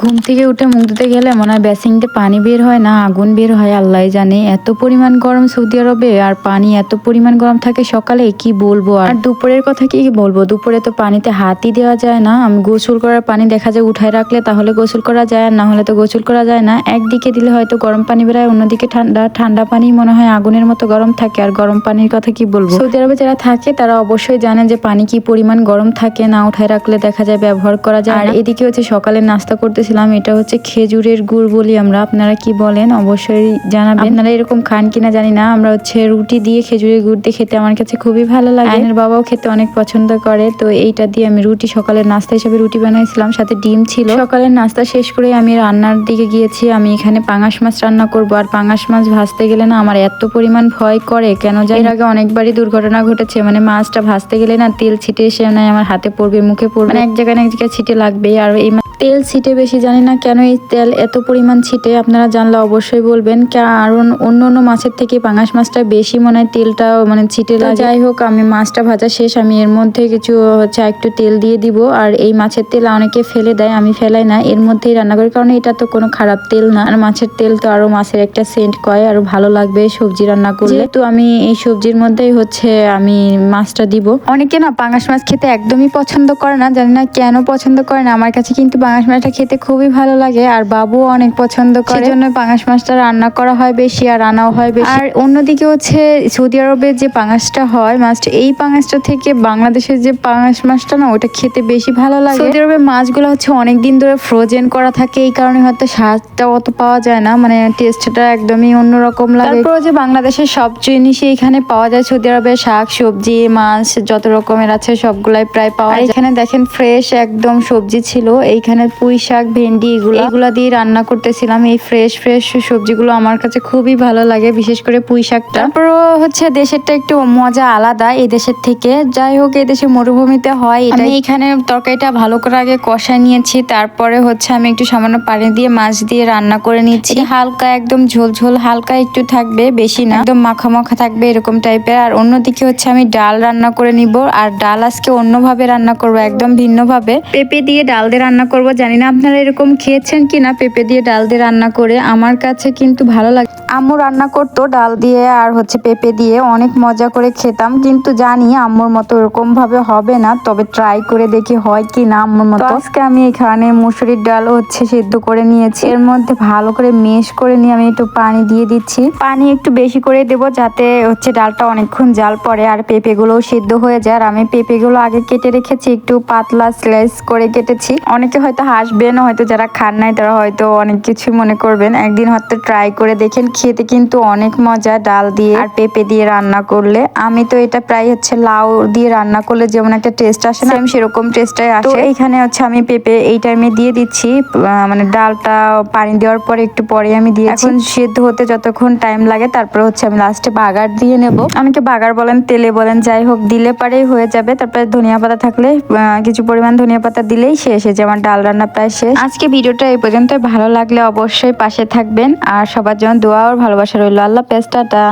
ঘুম থেকে উঠে মুখ ধুতে গেলে মনে হয় বেসিংতে পানি বের হয় না, আগুন বের হয় আল্লাহ জানে। এত পরিমাণ গরম সৌদি আরবে আর পানি এত পরিমাণ গরম থাকে সকালে, কি বলব? আর দুপুরের কথা কি বলব? দুপুরে তো পানিতে হাতই দেওয়া যায় না। আমি গোসল করার পানি দেখা যায় উঠায় রাখলে তাহলে গোসল করা যায়, আর না হলে তো গোসল করা যায় না। একদিকে দিলে হয়তো গরম পানি বেরোয় অন্যদিকে ঠান্ডা ঠান্ডা পানি মনে হয় আগুনের মতো গরম থাকে। আর গরম পানির কথা কি বলব? সৌদি আরবে যারা থাকে, তারা অবশ্যই জানে যে পানি কি পরিমাণ গরম থাকে, না উঠায় রাখলে দেখা যায় ব্যবহার করা যায়। আর এদিকে হচ্ছে সকালে নাস্তা করতেছিলাম এটা হচ্ছে খেজুরের গুড় বলি আমরা। আপনারা কি বলেন? অবশ্যই জানাবেন। আপনারা এরকম খান কিনা জানি না। আমরা হচ্ছে রুটি দিয়ে খেজুরের গুড় দিয়ে খেতে আমার কাছে খুবই ভালো লাগে। আইনের বাবাও খেতে অনেক পছন্দ করে। তো এইটা দিয়ে আমি রুটি সকালের নাস্তা হিসেবে রুটি বানাইছিলাম। সাথে ডিম ছিল। সকালের নাস্তা শেষ করে আমি রান্নার দিকে গিয়েছি। আমি এখানে পাঙাশ মাছ রান্না করব। আর পাঙাশ মাছ ভাজতে গেলে না আমার এত পরিমাণ ভয় করে। কেন যাই আগে অনেকবারই দুর্ঘটনা ঘটেছে। মানে মাছটা ভাজতে গেলে না তেল ছিটে এসে নাই আমার হাতে পড়বে মুখে পড়বে। মানে এক জায়গায় না এক জায়গায় ছিটে লাগবে আর এই তেল ছিটে বেশি জানি না কেন এই তেল এত পরিমাণ ছিটে আপনারা জানলে অবশ্যই বলবেন। কারণ অন্য অন্য মাছের থেকে পাঙাশ মাছটা বেশি মনে হয় তেলটা মানে ছিটে লাগে। যাই হোক আমি মাছটা ভাজা শেষ আমি এর মধ্যে কিছু হচ্ছে একটু তেল দিয়ে দিব। আর এই মাছের তেল অনেকে ফেলে দেয় আমি ফেলাই না এর মধ্যেই রান্না করি। কারণ এটা তো কোনো খারাপ তেল না। আর মাছের তেল তো আরও মাছের একটা সেন্ট কয় আরও ভালো লাগবে সবজি রান্না করলে। যেহেতু আমি এই সবজির মধ্যেই হচ্ছে আমি মাছটা দিব। অনেকে না পাঙাশ মাছ খেতে একদমই পছন্দ করে না জানি না কেন পছন্দ করে না। আমার কাছে কিন্তু পাঙাশ মাছটা খেতে খুবই ভালো লাগে আর বাবু অনেক পছন্দ করে। জন্য পাঙাশ মাছটা রান্না করা হয় বেশি আর আনাও হয় বেশি। আর অন্যদিকে হচ্ছে সৌদি আরবের যে পাঙাশটা হয় মাছটা এই পাঙাশটা থেকে বাংলাদেশের যে পাঙাশ মাছটা না ওটা খেতে বেশি ভালো লাগে। সৌদি আরবের মাছগুলো হচ্ছে অনেক দিন ধরে ফ্রোজেন করা থাকে এই কারণে হয়তো স্বাদটা অত পাওয়া যায় না মানে টেস্টটা একদমই অন্যরকম লাগে। তারপর যে বাংলাদেশের সব জিনিসই এখানে পাওয়া যায় সৌদি আরবের শাক সবজি মাছ যত রকমের আছে সবগুলাই প্রায় পাওয়া যায়। এখানে দেখেন ফ্রেশ একদম সবজি ছিল এইখানে পুঁই শাক, ভেন্ডি এগুলো। এগুলা দিয়ে রান্না করতেছিলাম। এই ফ্রেশ ফ্রেশ সবজিগুলো আমার কাছে খুবই ভালো লাগে, বিশেষ করে পুঁই শাকটা। তারপরও হচ্ছে দেশেরটা একটু মজা আলাদা এই দেশের থেকে। যাই হোক, এই দেশে মরুভূমিতে হয় এটা এখানে তরকারিটা ভালো করে আগে কষায় নিয়েছি, তারপরে হচ্ছে আমি একটু সামান্য পানি দিয়ে মাছ দিয়ে রান্না করে নিচ্ছি। হালকা একদম ঝোল ঝোল, হালকা একটু থাকবে, বেশি না। একদম মাখা মাখা থাকবে এরকম টাইপের আর অন্যদিকে হচ্ছে আমি ডাল রান্না করে নিব। আর ডাল আজকে অন্যভাবে রান্না করব, একদম ভিন্নভাবে। পেঁপে দিয়ে ডাল দিয়ে রান্না করব জানি না আপনারা এরকম খেয়েছেন কিনা, পেঁপে দিয়ে ডাল দিয়ে রান্না করে। আমার কাছে কিন্তু ভালো লাগে আম্মু রান্না করতো ডাল দিয়ে আর হচ্ছে পেঁপে দিয়ে, অনেক মজা করে খেতাম, কিন্তু জানি আম্মুর মতো এরকম ভাবে হবে না, তবে ট্রাই করে দেখি হয় কি না আম্মুর মতো। আজকে আমি এখানে মুসুরির ডাল হচ্ছে সিদ্ধ করে নিয়েছি। এর মধ্যে ভালো করে মেশ করে নিয়ে আমি একটু পানি দিয়ে দিচ্ছি। পানি একটু বেশি করে দেব যাতে হচ্ছে ডালটা অনেকক্ষণ জাল পড়ে আর পেঁপেগুলোও সিদ্ধ হয়ে যায়। আর আমি পেঁপেগুলো আগে কেটে রেখেছি, একটু পাতলা স্লাইস করে কেটেছি। অনেকে হয়তো হাসবেন হয়তো যারা খান নাই তারা হয়তো অনেক কিছু মনে করবেন। একদিন হয়তো ট্রাই করে দেখেন খেতে কিন্তু অনেক মজা ডাল দিয়ে আর পেঁপে দিয়ে রান্না করলে। আমি তো এটা প্রায় হচ্ছে লাউ দিয়ে রান্না করলে যেমন একটা টেস্ট আসে না আমি সেরকম টেস্টটাই আসে। এইখানে হচ্ছে আমি পেঁপে এই টাইমে দিয়ে দিচ্ছি। মানে ডালটা পানি দেওয়ার পরে একটু পরে আমি দিয়ে এখন সেদ্ধ হতে যতক্ষণ টাইম লাগে তারপরে হচ্ছে আমি লাস্টে বাগার দিয়ে নেব। অনেকে বাগার বলেন তেলে বলেন যাই হোক দিলে পারেই হয়ে যাবে। তারপরে ধনিয়া পাতা থাকলে কিছু পরিমাণ ধনিয়া পাতা দিলেই শেষ। হয়ে যায় আমার ডাল রান্না প্রায় শেষ। আজকে ভিডিওটা এই পর্যন্ত ভালো লাগলে অবশ্যই পাশে থাকবেন। আর সবার জন্য দোয়া ও ভালোবাসা রইল। আল্লাহ পেস্টাটা